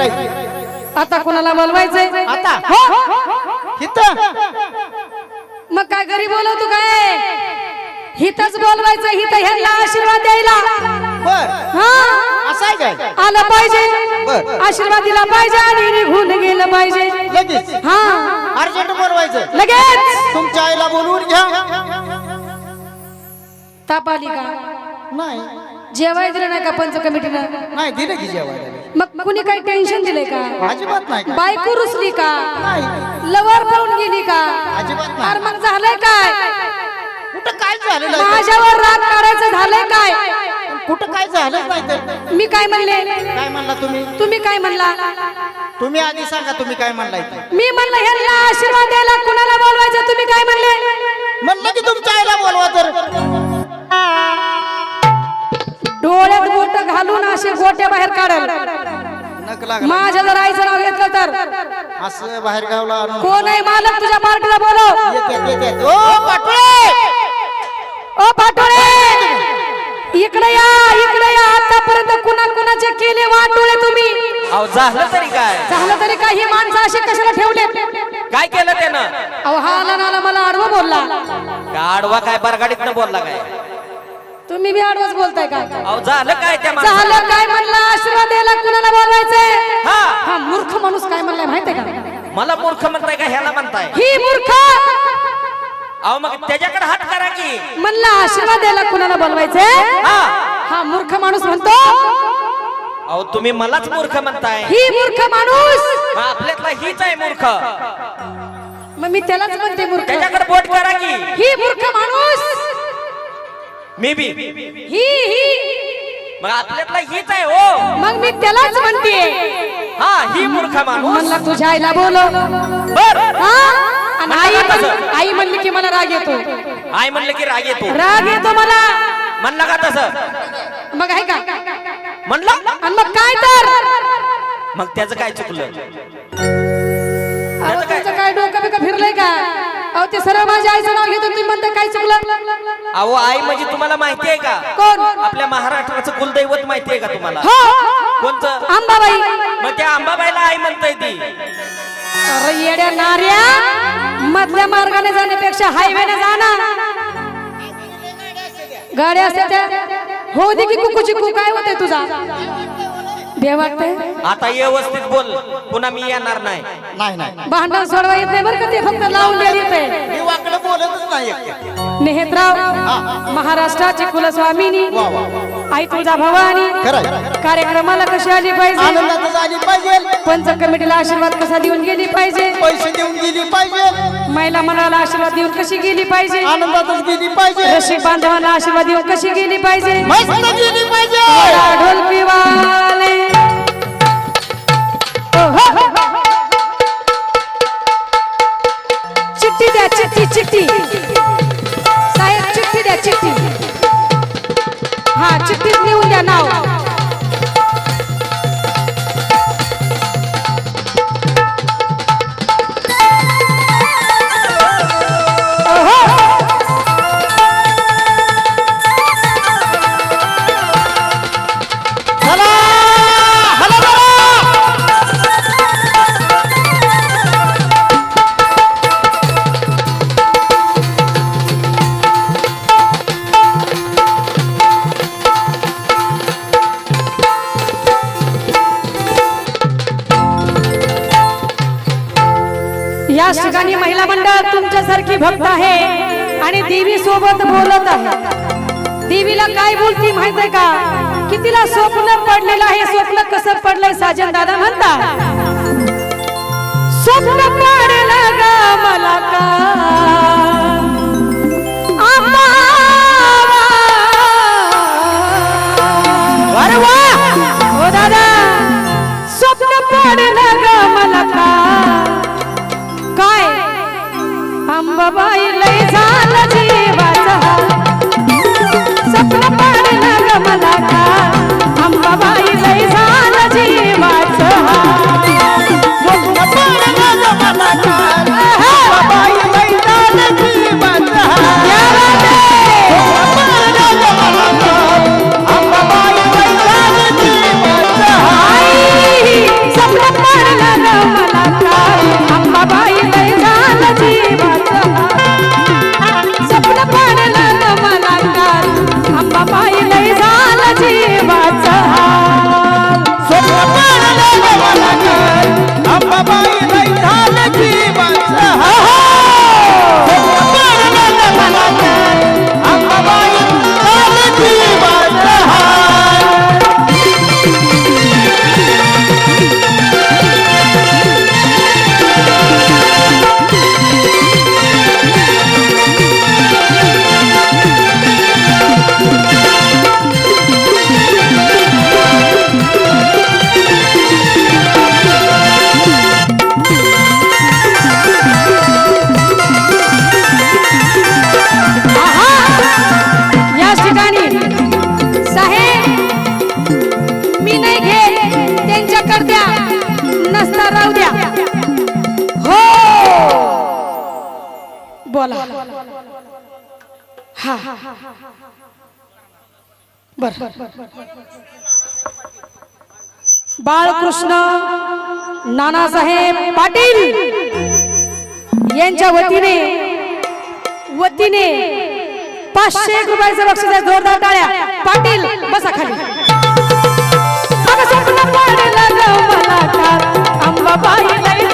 Right आता कोणाला बोलवायचंय? आता? हो. इथं? मग काय घरी बोलवतो काय? हिथच बोलवायचं हिथं ह्यांना आशीर्वाद द्यायला. हा? आलं पाहिजे. आशीर्वाद दिला पाहिजे आणि निघून गेलं पाहिजे. लगेच? हा. अर्जंट बोलवायचं? लगेच. तुमच्या आईला बोलवून घ्या. ताप आली का? नाही. जेवाय दिलं नाही का पंच कमिटीनं नाही दिलं की जेवायला. मग कुणी काही टेन्शन दिले का? अजिबात नाही बायको रुसली का? नाही. लवर पळून गेली का? अजिबात नाही. मग झालंय काय? कुठं काय झालेलं आहे? माझ्यावर राग काढायचं झालंय काय? कुठं काय नाही तर मी काय म्हणले? काय म्हणला तुम्ही? तुम्ही काय म्हणला? तुम्ही आधी सांगा तुम्ही काय म्हणलाय ते. मी म्हणलं ह्यांना आशीर्वाद द्यायला कुणाला बोलवायचं? तुम्ही काय म्हणले? म्हणलं की तुमच्या आईला बोलवा तर. डोळ्यात बोट घालून असे गोट्या बाहेर काढल लागला. माझ्या जर आईचं नाव घेतलं तर? असं बाहेर गावला आणून. कोण आहे मालक? तुझ्या पार्टीला बोलव. ओ पाटोळे ओ इकडे या इकडे या. आतापर्यंत कुणा कुणाचे केले वाटोळे तुम्ही? अहो झालं तरी काय? झालं तरी काही माणसं असे कशाला ठेवले काय केलं त्यानं? अहो हा आला नाला मला आडवं बोलला. का आडवा काय? बरगाडीत बोलला काय? तुम्ही बी आडवंच बोलताय का? अहो झालं काय त्या माणसाला? झालं काय म्हणलं? आशीर्वाद द्यायला कुणाला बोलवायचंय? हा. हा मूर्ख माणूस काय म्हणलाय माहितीये का? मला मूर्ख म्हणताय का ह्याला म्हणताय? ही मूर्ख! अहो मग त्याच्याकडे हात करा की. म्हणलं आशीर्वाद द्यायला कुणाला बोलवायचंय? हा. हा मूर्ख माणूस म्हणतो. अहो तुम्ही मलाच मूर्ख म्हणताय. ही मूर्ख माणूस! मग आपल्यातला हीच आहे मूर्ख. मग मी त्यालाच म्हणते मूर्ख. त्याच्याकडे बोट करा की. ही मूर्ख माणूस! मी बी ही ही. मग आपल्यातला हीच आहे हो. मग मी त्यालाच म्हणते. हा ही मूर्ख माणूस. म्हणला तुझ्या आईला बोलव. बर. हा? आणि आई म्हण- आई म्हणली की मला राग येतो. आई म्हणलं की राग येतो. राग येतो मला. म्हणला का तसं? मग आहे का? म्हणलं? आणि मग काय तर? मग त्याचं काय चुकलं? अहो तुमचं काय डोकं बिकं फिरलंय का? अहो ते सरळ माझ्या आईचं नाव घेतो तुम्ही म्हणता काय चुकलं? अहो आई म्हणजे तुम्हाला माहिती आहे का? कोण? आपल्या महाराष्ट्राचं कुलदैवत माहिती आहे का तुम्हाला? हो कोणतं? अंबाबाई. मग त्या अंबाबाईला आई म्हणताय ती. अरे येड्या नार्या मधल्या मार्गाने जाण्यापेक्षा हायवेने जाना गाड्या असत्या त्या. हो दे की कुकू. चिकू काय होते तुझा? भे वाटतंय? आता व्यवस्थित बोल. पुन्हा मी येणार नाही. नाही नाही. भांडण सोडवा येत नाही बरं का ते फक्त लावून द्या येते मी वाकडं बोलतच नाही एकटे. नेहतराव महाराष्ट्राची कुलस्वामिनी वा वा वा. आई तुझा भवानी कार्यक्रमाला कशी आली पाहिजे? पंच कमिटीला आशीर्वाद कसा देऊन गेली पाहिजे? पैसे देऊन गेली पाहिजे. महिला मंडळाला आशीर्वाद देऊन कशी गेली पाहिजे? आनंदातच गेली पाहिजे. रसिक बांधवांना आशीर्वाद देऊन कशी गेली पाहिजे? मस्त गेली पाहिजे. ढोलकी वाले द्या चिठ्ठी चिठ्ठी. साहेब चिठ्ठी द्या चिठ्ठी. हा चिठ्ठीत लिहून द्या नाव. याच ठिकाणी महिला मंडळ तुमच्यासारखी भक्त आहे आणि देवी सोबत बोलत आहे. देवीला काय बोलती माहीत आहे का? कितीला तिला स्वप्न पडलेलं आहे स्वप्न कसं पडलंय साजन दादा म्हणता स्वप्न पडलं ग मला का? बर. बाळकृष्ण नानासाहेब पाटील यांच्या वतीने वतीने पाचशे एक रुपयाचं बक्षीस जोरदार टाळ्या. पाटील बसा खाली. आंबा पाहिला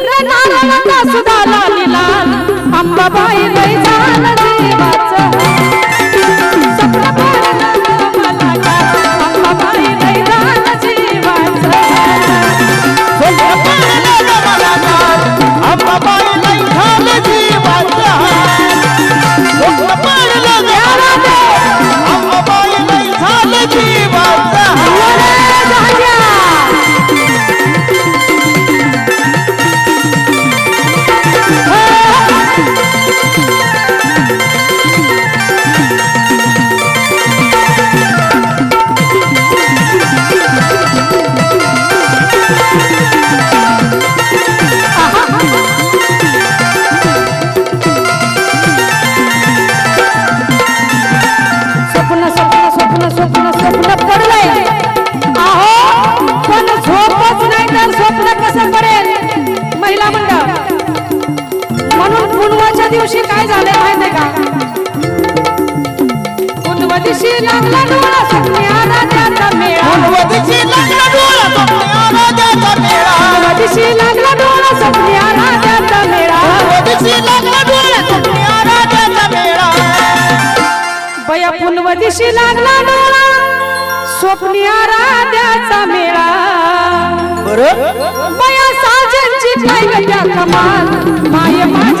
नारायण सुद्धा लाली लाल. अंबाबाई लय झालं दिशी लागला डोळा स्वप्नी राजाचा मेळा. बया साजनची पाहिलं त्या कमाल. माय माझ